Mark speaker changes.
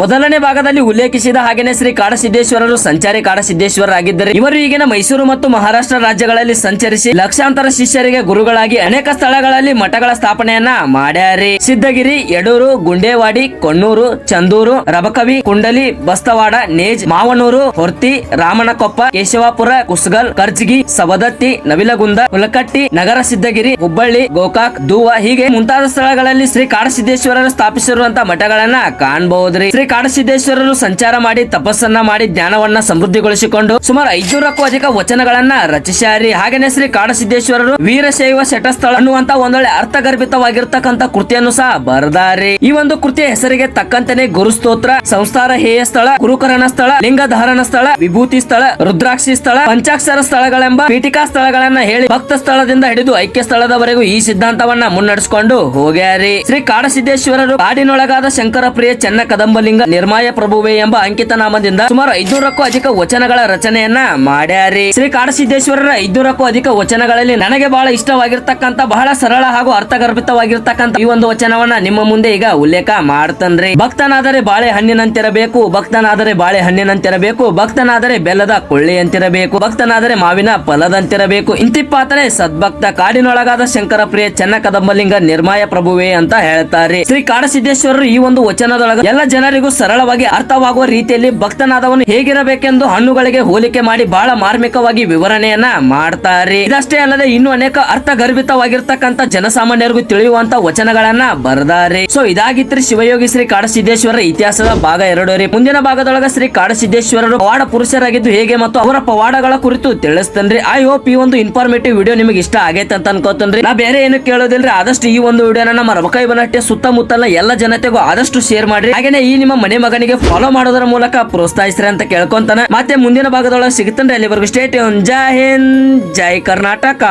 Speaker 1: ಮೊದಲನೇ ಭಾಗದಲ್ಲಿ ಉಲ್ಲೇಖಿಸಿದ ಹಾಗೆಯೇ ಶ್ರೀ ಕಾಡಸಿದ್ದೇಶ್ವರರು ಸಂಚಾರಿ ಕಾಡಸಿದ್ದೇಶ್ವರರಾಗಿದ್ದರೆ ಇವರು ಈಗಿನ ಮೈಸೂರು ಮತ್ತು ಮಹಾರಾಷ್ಟ್ರ ರಾಜ್ಯಗಳಲ್ಲಿ ಸಂಚರಿಸಿ ಲಕ್ಷಾಂತರ ಶಿಷ್ಯರಿಗೆ ಗುರುಗಳಾಗಿ ಅನೇಕ ಸ್ಥಳಗಳಲ್ಲಿ ಮಠಗಳ ಸ್ಥಾಪನೆಯನ್ನ ಮಾಡ್ಯಾರಿ. ಸಿದ್ದಗಿರಿ ಯಡೂರು, ಗುಂಡೇವಾಡಿ, ಕೊಣ್ಣೂರು, ಚಂದೂರು, ರಬಕವಿ, ಕುಂಡಲಿ, ಬಸ್ತವಾಡ, ನೇಜ್, ಮಾವನೂರು, ಹೊರ್ತಿ, ರಾಮನಕೊಪ್ಪ, ಕೇಶವಾಪುರ, ಕುಸ್ಗಲ್, ಕರ್ಜಗಿ, ಸವದತ್ತಿ, ನವಿಲಗುಂದ, ಹುಲಕಟ್ಟಿ, ನಗರ ಸಿದ್ದಗಿರಿ ಹುಬ್ಬಳ್ಳಿ, ಗೋಕಾಕ್, ದೂವ ಹೀಗೆ ಮುಂತಾದ ಸ್ಥಳಗಳಲ್ಲಿ ಶ್ರೀ ಕಾಡಸಿದ್ದೇಶ್ವರರು ಸ್ಥಾಪಿಸಿರುವಂತಹ ಮಠಗಳನ್ನ ಕಾಣಬಹುದ್ರಿ ಕಾಡಸಿದ್ದೇಶ್ವರರು ಸಂಚಾರ ಮಾಡಿ ತಪಸ್ಸನ್ನ ಮಾಡಿ ಜ್ಞಾನವನ್ನ ಸಮೃದ್ಧಿಗೊಳಿಸಿಕೊಂಡು ಸುಮಾರು ಐದುನೂರಕ್ಕೂ ಅಧಿಕ ವಚನಗಳನ್ನ ರಚಿಸ್ಯಾರಿ. ಹಾಗೇನೆ ಶ್ರೀ ಕಾಡಸಿದ್ದೇಶ್ವರರು ವೀರಶೈವ ಶಟಸ್ಥಳ ಅನ್ನುವಂತ ಒಂದೊಳ್ಳೆ ಅರ್ಥಗರ್ಭಿತವಾಗಿರ್ತಕ್ಕಂಥ ಕೃತಿಯನ್ನು ಸಹ ಬರೆದಾರೆ. ಈ ಒಂದು ಕೃತಿಯ ಹೆಸರಿಗೆ ತಕ್ಕಂತೆನೆ ಗುರುಸ್ತೋತ್ರ ಸಂಸ್ಥಾರ ಹೇಯ ಸ್ಥಳ, ಗುರುಕರಣ ಸ್ಥಳ ಲಿಂಗಧಾರಣ ಸ್ಥಳ, ವಿಭೂತಿ ಸ್ಥಳ, ರುದ್ರಾಕ್ಷಿ ಸ್ಥಳ, ಪಂಚಾಕ್ಷರ ಸ್ಥಳಗಳೆಂಬ ಪೀಠಿಕಾ ಸ್ಥಳಗಳನ್ನ ಹೇಳಿ ಭಕ್ತ ಸ್ಥಳದಿಂದ ಹಿಡಿದು ಐಕ್ಯ ಸ್ಥಳದವರೆಗೂ ಈ ಸಿದ್ಧಾಂತವನ್ನ ಮುನ್ನಡೆಸಿಕೊಂಡು ಹೋಗ್ಯಾರಿ. ಶ್ರೀ ಕಾಡಸಿದ್ದೇಶ್ವರರು ಕಾಡಿನೊಳಗಾದ ಶಂಕರ ಪ್ರಿಯ ಚೆನ್ನ ಕದಂಬಲಿಂಗ ನಿರ್ಮಾಯ ಪ್ರಭುವೆ ಎಂಬ ಅಂಕಿತ ನಾಮದಿಂದ ಸುಮಾರು ಐದೂರಕ್ಕೂ ಅಧಿಕ ವಚನಗಳ ರಚನೆಯನ್ನ ಮಾಡ್ಯಾರಿ. ಶ್ರೀ ಕಾಡಸಿದ್ದೇಶ್ವರರ ಐದೂರಕ್ಕೂ ಅಧಿಕ ವಚನಗಳಲ್ಲಿ ನನಗೆ ಬಹಳ ಇಷ್ಟವಾಗಿರ್ತಕ್ಕಂತ ಬಹಳ ಸರಳ ಹಾಗೂ ಅರ್ಥಗರ್ಭಿತವಾಗಿರ್ತಕ್ಕಂತ ಈ ಒಂದು ವಚನವನ್ನ ನಿಮ್ಮ ಮುಂದೆ ಈಗ ಉಲ್ಲೇಖ ಮಾಡ್ತನ್ರಿ. ಭಕ್ತನಾದರೆ ಬಾಳೆ ಹಣ್ಣಿನಂತಿರಬೇಕು, ಭಕ್ತನಾದರೆ ಬಾಳೆ ಹಣ್ಣಿನಂತಿರಬೇಕು, ಭಕ್ತನಾದರೆ ಬೆಲ್ಲದ ಕೊಳ್ಳಿಯಂತಿರಬೇಕು, ಭಕ್ತನಾದರೆ ಮಾವಿನ ಫಲದಂತಿರಬೇಕು. ಇಂತಿಪ್ಪಾತನೆ ಸದ್ಭಕ್ತ, ಕಾಡಿನೊಳಗಾದ ಶಂಕರ ಪ್ರಿಯ ಚೆನ್ನ ಕದಂಬಲಿಂಗ ನಿರ್ಮಾಯ ಪ್ರಭುವೆ ಅಂತ ಹೇಳ್ತಾರೆ. ಶ್ರೀ ಕಾಡಸಿದ್ದೇಶ್ವರರು ಈ ಒಂದು ವಚನದೊಳಗ ಎಲ್ಲ ಜನರಿಗೂ ಸರಳವಾಗಿ ಅರ್ಥವಾಗುವ ರೀತಿಯಲ್ಲಿ ಭಕ್ತನಾದವನು ಹೇಗಿರಬೇಕೆಂದು ಹಣ್ಣುಗಳಿಗೆ ಹೋಲಿಕೆ ಮಾಡಿ ಬಹಳ ಮಾರ್ಮಿಕವಾಗಿ ವಿವರಣೆಯನ್ನ ಮಾಡ್ತಾರೆ. ಇದಷ್ಟೇ ಅಲ್ಲದೆ ಇನ್ನು ಅನೇಕ ಅರ್ಥಗರ್ಭಿತವಾಗಿರ್ತಕ್ಕಂಥ ಜನಸಾಮಾನ್ಯರಿಗೂ ತಿಳಿಯುವಂತ ವಚನಗಳನ್ನ ಬರೆದಾರೆ. ಸೊ ಇದಾಗಿತ್ರಿ ಶಿವಯೋಗಿ ಶ್ರೀ ಕಾಡಸಿದ್ದೇಶ್ವರ ಇತಿಹಾಸದ ಭಾಗ ಎರಡು ರೀ. ಮುಂದಿನ ಭಾಗದೊಳಗ ಶ್ರೀ ಕಾಡಸಿದ್ದೇಶ್ವರರು ಪವಾಡ ಪುರುಷರಾಗಿದ್ದು ಹೇಗೆ ಮತ್ತು ಅವರ ಪವಾಡಗಳ ಕುರಿತು ತಿಳಿಸ್ತೇನ್ರಿ. ಐ ಹೋಪ್ ಈ ಒಂದು ಇನ್ಫಾರ್ಮೇಟಿವ್ ವಿಡಿಯೋ ನಿಮಗೆ ಇಷ್ಟ ಆಗೈತೆ ಅಂತ ಅನ್ಕೋತೇನ್ರಿ. ನಾ ಬೇರೆ ಏನು ಕೇಳೋದಿಲ್ಲ ಆದಷ್ಟು ಈ ಒಂದು ವಿಡಿಯೋನ ನಮ್ಮ ರಬಕೈ ಬನಟ್ಟೆ ಸುತ್ತಮುತ್ತಲ ಎಲ್ಲ ಜನತೆಗೂ ಆದಷ್ಟು ಶೇರ್ ಮಾಡ್ರಿ. ಹಾಗೇನೆ ಈ ಮನೆ ಮಗನಿಗೆ ಫಾಲೋ ಮಾಡೋದರ ಮೂಲಕ ಪ್ರೋತ್ಸಾಹಿಸ್ರಿ ಅಂತ ಕೇಳ್ಕೊಂತಾನೆ. ಮತ್ತೆ ಮುಂದಿನ ಭಾಗದೊಳಗೆ ಸಿಗುತ್ತೇನ್ರಿ ಅಲ್ಲಿವರೆಗೂ ಸ್ಟೇಟ್ ಜೈ ಹಿಂದ್, ಜೈ ಕರ್ನಾಟಕ.